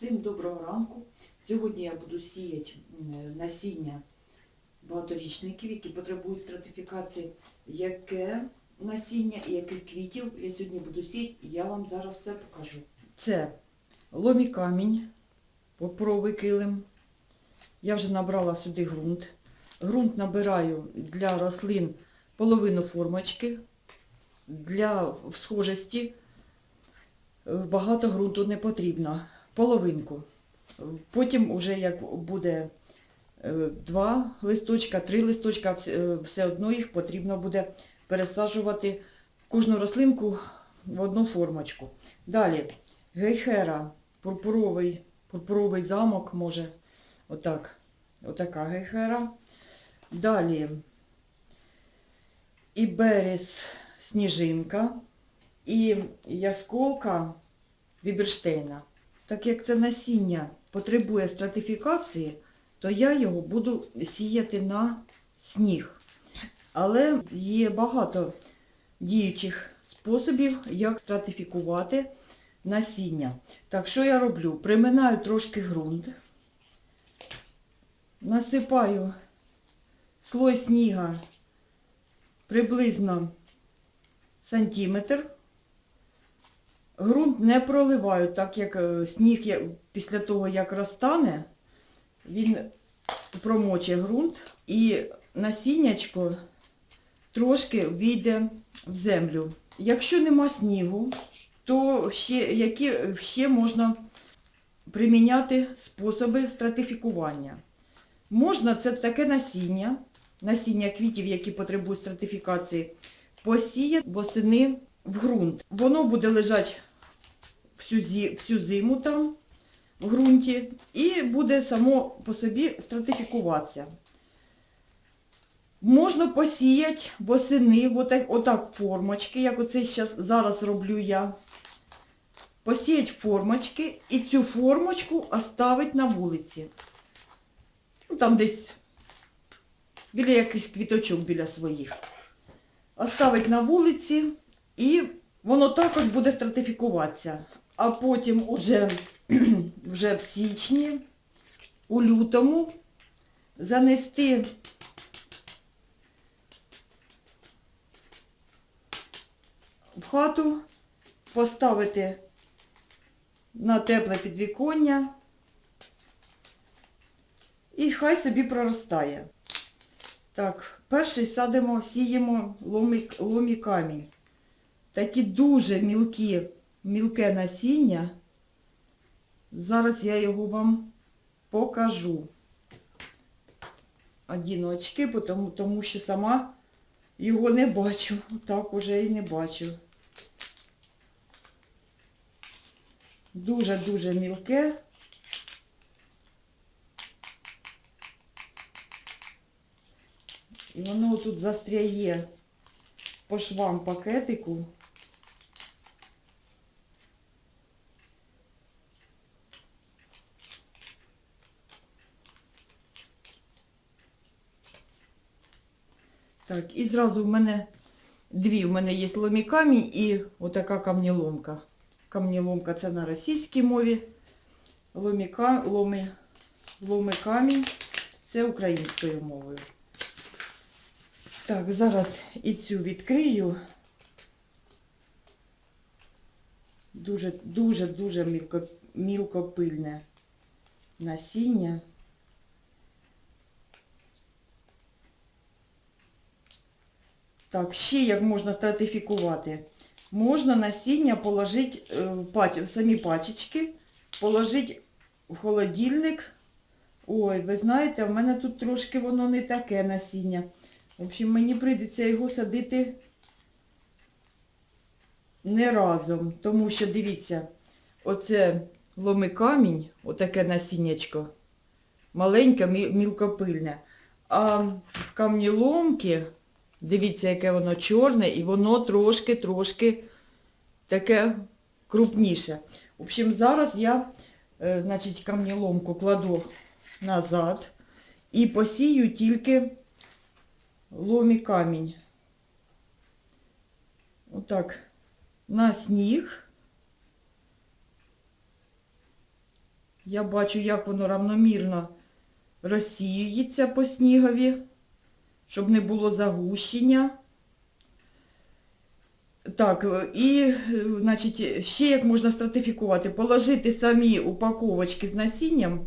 Всім доброго ранку. Сьогодні я буду сіяти насіння багаторічників, які потребують стратифікації. Яке насіння і яких квітів я сьогодні буду сіяти, і я вам зараз все покажу. Це ломі камінь, попровий килим. Я вже набрала сюди ґрунт. Ґрунт набираю для рослин половину формочки. Для схожості е, багато ґрунту не потрібно. Половинку. Потім, уже як буде е, два листочка, три листочка, е, все одно їх потрібно буде пересаджувати кожну рослинку в одну формочку. Далі гейхера, пурпуровий, пурпуровий замок, може, отак, отака гейхера. Далі іберіс сніжинка і ясколка Віберштейна. Так як це насіння потребує стратифікації, то я його буду сіяти на сніг. Але є багато діючих способів, як стратифікувати насіння. Так, що я роблю? Приминаю трошки ґрунт, насипаю слой сніга приблизно сантиметр. Грунт не проливаю, так як е, сніг після того, як розтане, він промоче ґрунт і насіннячко трошки війде в землю. Якщо нема снігу, то ще, які ще можна приміняти способи стратифікування. Можна це таке насіння, насіння квітів, які потребують стратифікації, посіяти восени в ґрунт. Воно буде лежати всю, всю зиму там в ґрунті і буде само по собі стратифікуватися. Можна посіяти восени, отак, отак формочки, як оце зараз роблю я. Посіяти формочки і цю формочку оставити на вулиці. Ну, там десь біля якихось квіточок біля своїх. Оставить на вулиці і воно також буде стратифікуватися. А потім уже, вже в січні, у лютому занести в хату, поставити на тепле підвіконня і хай собі проростає. Так, перший садимо, сіємо ломі, ломі камінь. Такі дуже мілкі, мілке насіння. Зараз я його вам покажу. Одіночки, тому, тому що сама його не бачу. Так уже і не бачу. Дуже-дуже мілке. І воно тут застряє по швам пакетику. Так, і зразу в мене дві. В мене є ломі камінь і отака камніломка. Камніломка це на російській мові. Ломі, ка- ломи камінь це українською мовою. Так, зараз і цю відкрию. Дуже, дуже, дуже мілко, мілкопильне насіння. Так, ще як можна стратифікувати. Можна насіння положити е, в пач- самі пачечки, положити в холодильник. Ой, ви знаєте, в мене тут трошки воно не таке насіння. В общем, мені прийдеться його садити не разом, тому що, дивіться, оце ломи камінь, отаке насіннячко, маленьке, мі- мілкопильне. А камніломки, дивіться, яке воно чорне, і воно трошки-трошки таке крупніше. В общем, зараз я, е, значить, камніломку кладу назад і посію тільки ломі камінь. Отак, на сніг. Я бачу, як воно равномірно розсіюється по снігові, щоб не було загущення. Так, і, значить, ще як можна стратифікувати, положити самі упаковочки з насінням,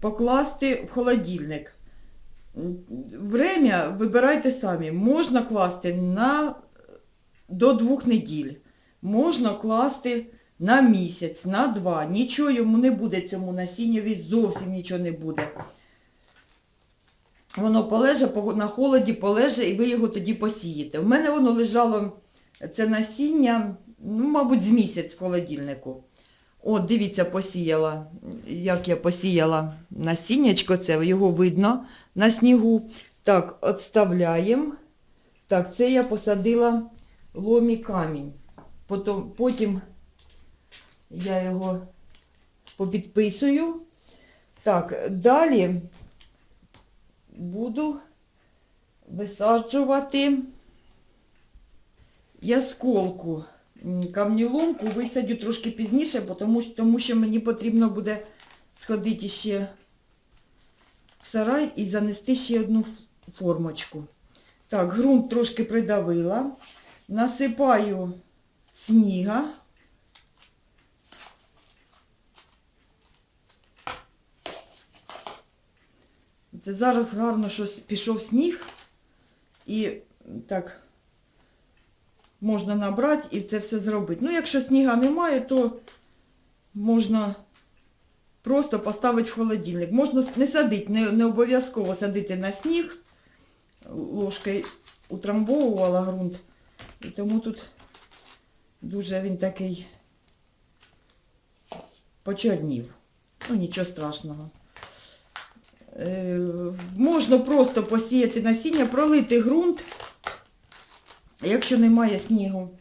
покласти в холодильник. Время вибирайте самі. Можна класти на до двох неділь. Можна класти на місяць, на два. Нічого йому не буде цьому насінняві, зовсім нічого не буде. Воно полеже на холоді, полеже, і ви його тоді посієте. У мене воно лежало, це насіння, ну, мабуть, з місяць в холодильнику. От, дивіться, посіяла, як я посіяла насіннячко, це його видно на снігу. Так, відставляємо. Так, це я посадила ломі камінь. Потім, потім я його попідписую. Так, далі буду висаджувати ясколку. Камніломку висадю трошки пізніше, тому, тому що мені потрібно буде сходити ще в сарай і занести ще одну формочку. Так, ґрунт трошки придавила. Насипаю сніга. Це зараз гарно, що пішов сніг і так можна набрати і це все зробити. Ну, якщо сніга немає, то можна просто поставити в холодильник. Можна не садити, не, не обов'язково садити на сніг. Ложкою утрамбовувала ґрунт. І тому тут дуже він такий почорнів. Ну, нічого страшного. Е, можна просто посіяти насіння, пролити ґрунт, якщо немає снігу.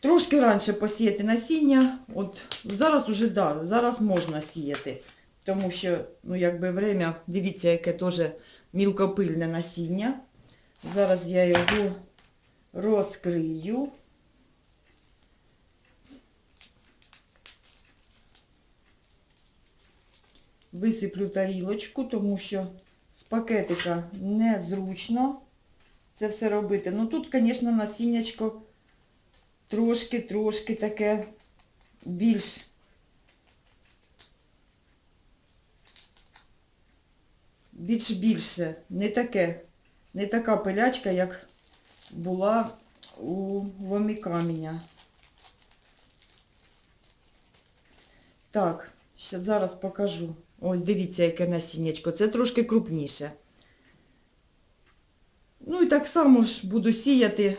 Трошки раніше посіяти насіння. От зараз уже да, зараз можна сіяти. Тому що, ну, якби время, дивіться, яке теж мілкопильне насіння. Зараз я його розкрию. Висиплю тарілочку, тому що з пакетика незручно це все робити. Ну тут, звісно, насіннячко трошки-трошки таке більш більш більше, не таке, не така пилячка, як була у ломі каменя. Так, зараз покажу. Ось дивіться, яке насіннячко. Це трошки крупніше. Ну і так само ж буду сіяти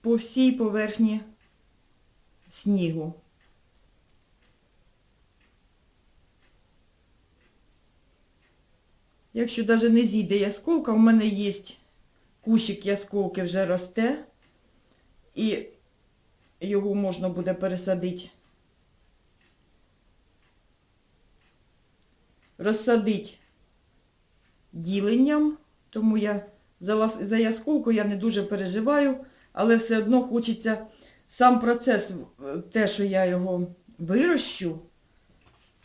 по всій поверхні снігу. Якщо навіть не зійде ясколка, у мене є кущик ясколки вже росте, і його можна буде пересадити. Розсадити діленням, тому я за, ясколку я не дуже переживаю, але все одно хочеться сам процес, е, те, що я його вирощу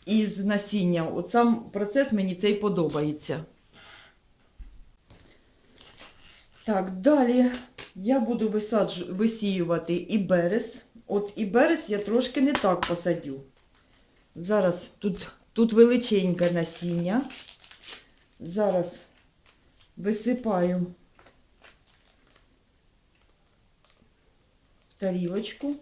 із насіння, от сам процес мені цей подобається. Так, далі я буду висаджу, висіювати і берез. От і берез я трошки не так посадю. Зараз тут, тут величеньке насіння. Зараз висипаю в тарілочку.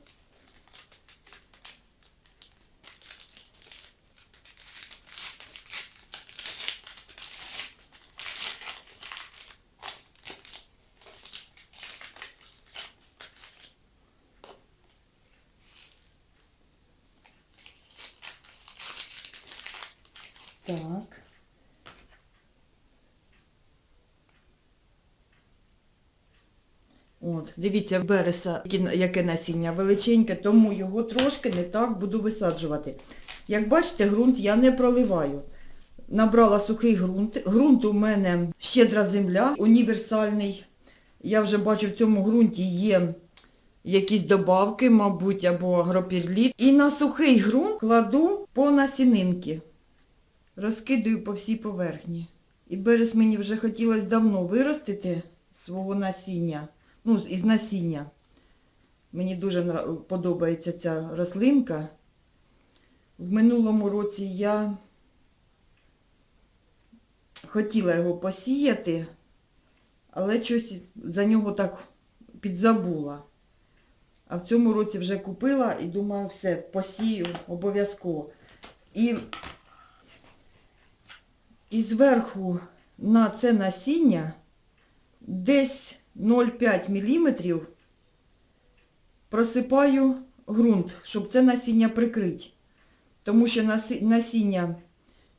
Так. От, дивіться, береса яке- насіння величеньке, тому його трошки не так буду висаджувати. Як бачите, ґрунт я не проливаю. Набрала сухий ґрунт. Ґрунт у мене щедра земля, універсальний. Я вже бачу, в цьому ґрунті є якісь добавки, мабуть, або агропірліт. І на сухий ґрунт кладу по насінинки. Розкидаю по всій поверхні. І берез мені вже хотілося давно виростити свого насіння. Ну, із насіння. Мені дуже подобається ця рослинка. В минулому році я хотіла його посіяти, але щось за нього так підзабула. А в цьому році вже купила і думаю, все, посію обов'язково. І, і зверху на це насіння десь 0,5 мм просипаю ґрунт, щоб це насіння прикрити. Тому що насіння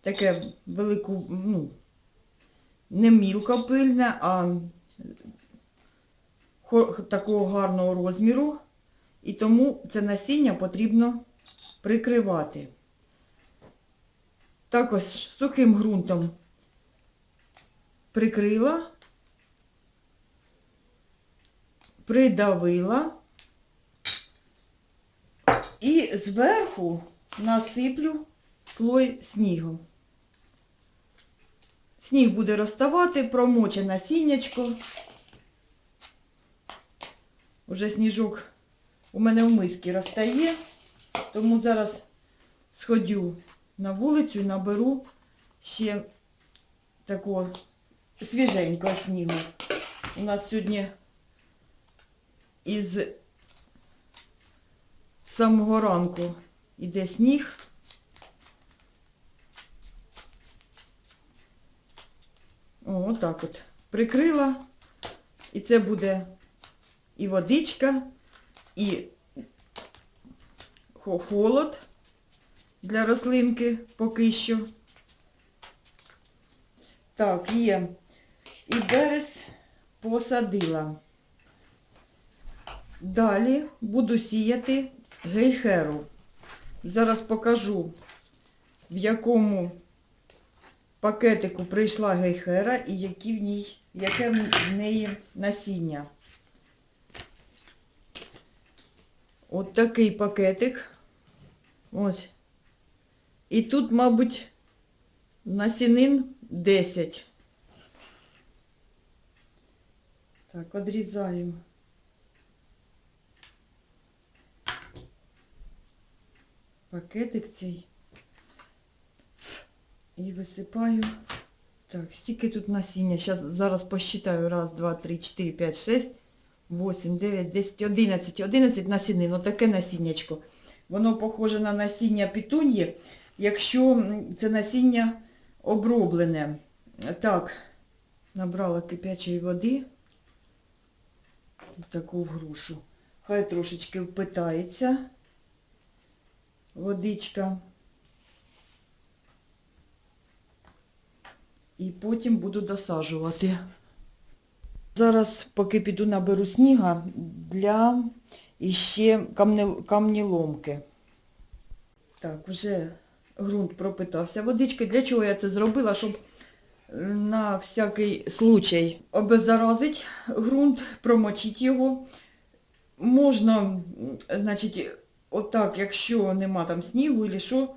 таке велику, ну, не мілкопильне, а такого гарного розміру. І тому це насіння потрібно прикривати. Також сухим ґрунтом прикрила, придавила і зверху насиплю слой снігу. Сніг буде розставати, промоче насіннячко. Уже сніжок у мене в мисці розтає, тому зараз сходю на вулицю і наберу ще такого свіженького снігу. У нас сьогодні із самого ранку іде сніг. О, отак от. Прикрила. І це буде і водичка, і холод для рослинки поки що. Так, є. І берез посадила. Далі буду сіяти гейхеру. Зараз покажу, в якому пакетику прийшла гейхера і які в ній, яке в неї насіння. От такий пакетик. Ось. І тут, мабуть, насінин 10. Так, одрізаю. Пакетик цей. І висипаю. Так, стільки тут насіння. Щас, зараз посчитаю. Раз, два, три, чотири, п'ять, шесть, вісім, дев'ять, десять, одинадцять. Одинадцять насінин. Отаке насіннячко. Воно похоже на насіння пітуньї, якщо це насіння оброблене. Так, набрала кипячої води. в Таку в грушу. Хай трошечки впитається водичка. І потім буду досаджувати. Зараз, поки піду наберу сніга для іще камне- камніломки. Так, вже ґрунт пропитався водички. Для чого я це зробила? Щоб е, на всякий случай обеззаразити ґрунт, промочити його. Можна, значить, отак, якщо нема там снігу і що,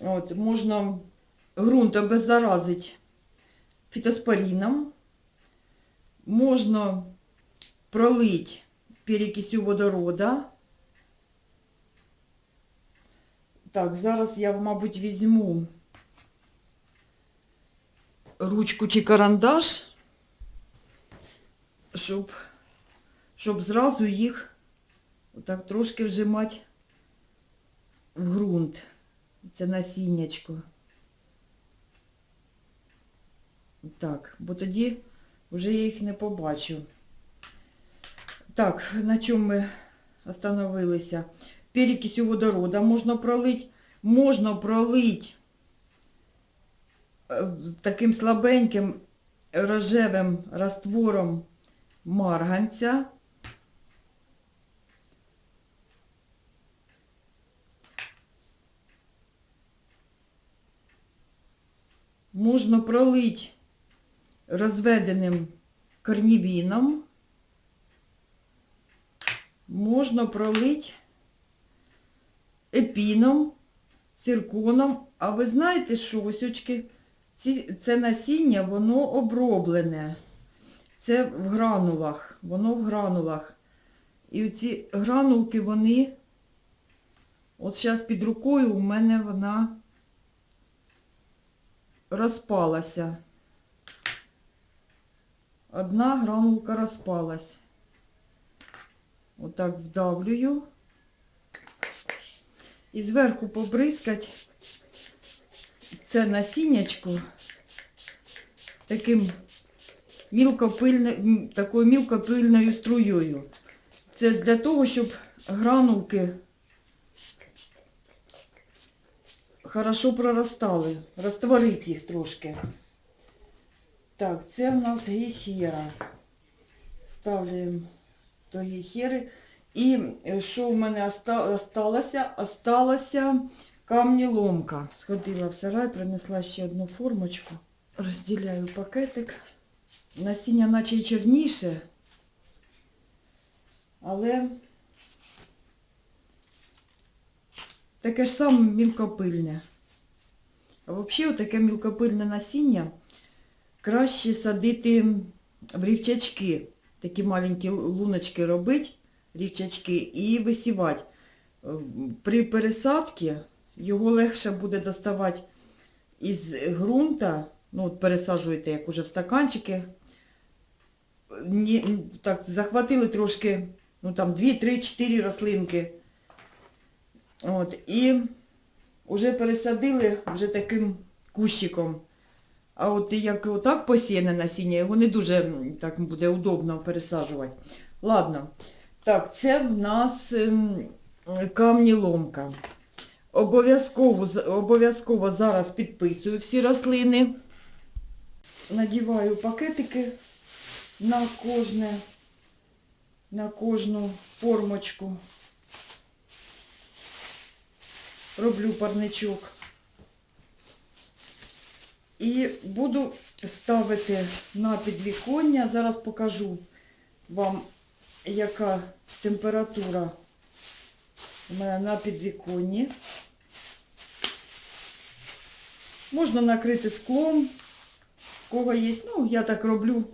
от, можна ґрунт обеззаразити фітоспоріном, можна пролити перекисю водорода. Так, зараз я, мабуть, візьму ручку чи карандаш, щоб, щоб зразу їх отак трошки вжимати в ґрунт. Це насіннячко. Так, бо тоді вже я їх не побачу. Так, на чому ми остановилися? Перекисю водорода можна пролить. Можна пролить е, таким слабеньким рожевим раствором марганця. Можна пролить розведеним корнівіном. можна пролити епіном, цирконом. А ви знаєте, що ось очки, це насіння, воно оброблене. Це в гранулах, воно в гранулах. І ці гранулки, вони, от зараз під рукою у мене вона розпалася. Одна гранулка розпалась. Отак вдавлюю. І зверху побризкать це насіннячко таким такою мілкопильною струєю. Це для того, щоб гранулки хорошо проростали, розтворити їх трошки. Так, це в нас гейхера. Ставляємо до гейхери. І е, що в мене осталося? Осталося камніломка. Сходила в сарай, принесла ще одну формочку. Розділяю пакетик. Насіння наче чорніше, але таке ж саме мілкопильне. А взагалі таке мілкопильне насіння краще садити в рівчачки. Такі маленькі луночки робити, рівчачки, і висівати. Е, При пересадці його легше буде доставати із ґрунта, ну от пересаджуєте, як уже в стаканчики. Так, захватили трошки, ну там 2, 3, 4 рослинки. От, і вже пересадили вже таким кущиком. А от як отак посіяне насіння, його не дуже так буде удобно пересаджувати. Ладно. Так, це в нас ем, камніломка. Обов'язково, обов'язково зараз підписую всі рослини. Надіваю пакетики на кожне, на кожну формочку. Роблю парничок. І буду ставити на підвіконня. Зараз покажу вам, яка температура у мене на підвіконні. Можна накрити склом, кого є. Ну, я так роблю.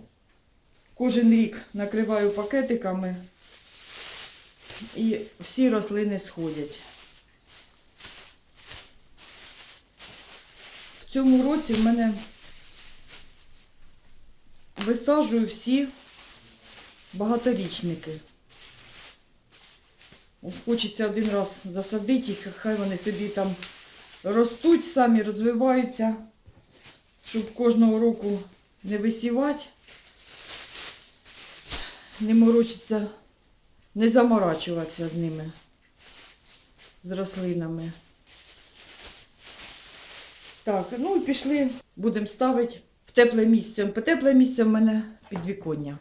Кожен рік накриваю пакетиками і всі рослини сходять. В цьому році в мене висаджую всі багаторічники. Хочеться один раз засадити їх, хай вони собі там ростуть, самі розвиваються, щоб кожного року не висівати, не морочитися, не заморачуватися з ними, з рослинами. Так, ну і пішли, будемо ставити в тепле місце. По тепле місце в мене підвіконня.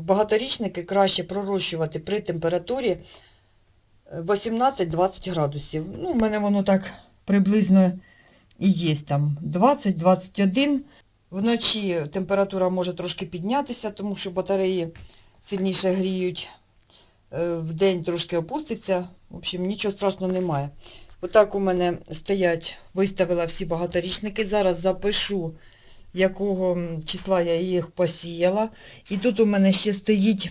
Багаторічники краще пророщувати при температурі 18-20 градусів. Ну, в мене воно так приблизно і є там 20-21. Вночі температура може трошки піднятися, тому що батареї сильніше гріють. Е, Вдень трошки опуститься. В общем, нічого страшного немає. Отак у мене стоять, виставила всі багаторічники. Зараз запишу, якого числа я їх посіяла. І тут у мене ще стоїть,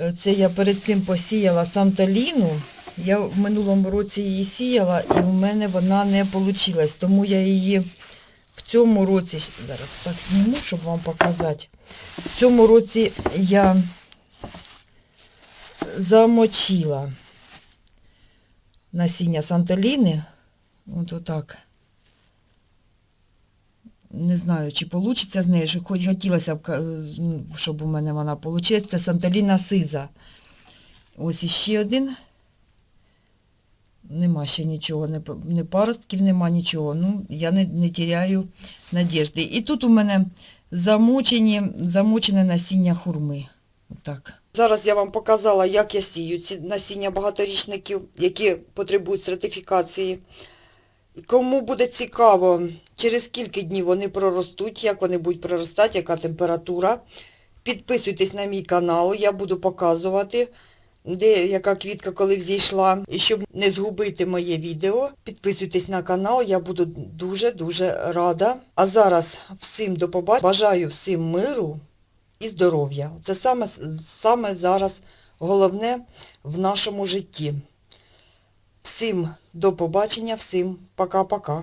е, це я перед цим посіяла Санталіну. Я в минулому році її сіяла і в мене вона не вийшла. Тому я її в цьому році, зараз так зніму, щоб вам показати. В цьому році я замочила насіння Санталіни. От отак. Не знаю, чи вийде з неї, що хоч хотілося б, ну, щоб у мене вона вийшла. Це Санталіна Сиза. Ось іще один. Нема ще нічого, не, не паростків, нема нічого. Ну, я не, не тіряю надіжди. І тут у мене замочені, замочене насіння хурми. Отак. Зараз я вам показала, як я сію ці насіння багаторічників, які потребують сертифікації. Кому буде цікаво, через скільки днів вони проростуть, як вони будуть проростати, яка температура. Підписуйтесь на мій канал, я буду показувати, де яка квітка коли взійшла. І щоб не згубити моє відео, підписуйтесь на канал, я буду дуже-дуже рада. А зараз всім до побачення. Бажаю всім миру і здоров'я. Це саме, саме зараз головне в нашому житті. Всім до побачення, всім пока-пока.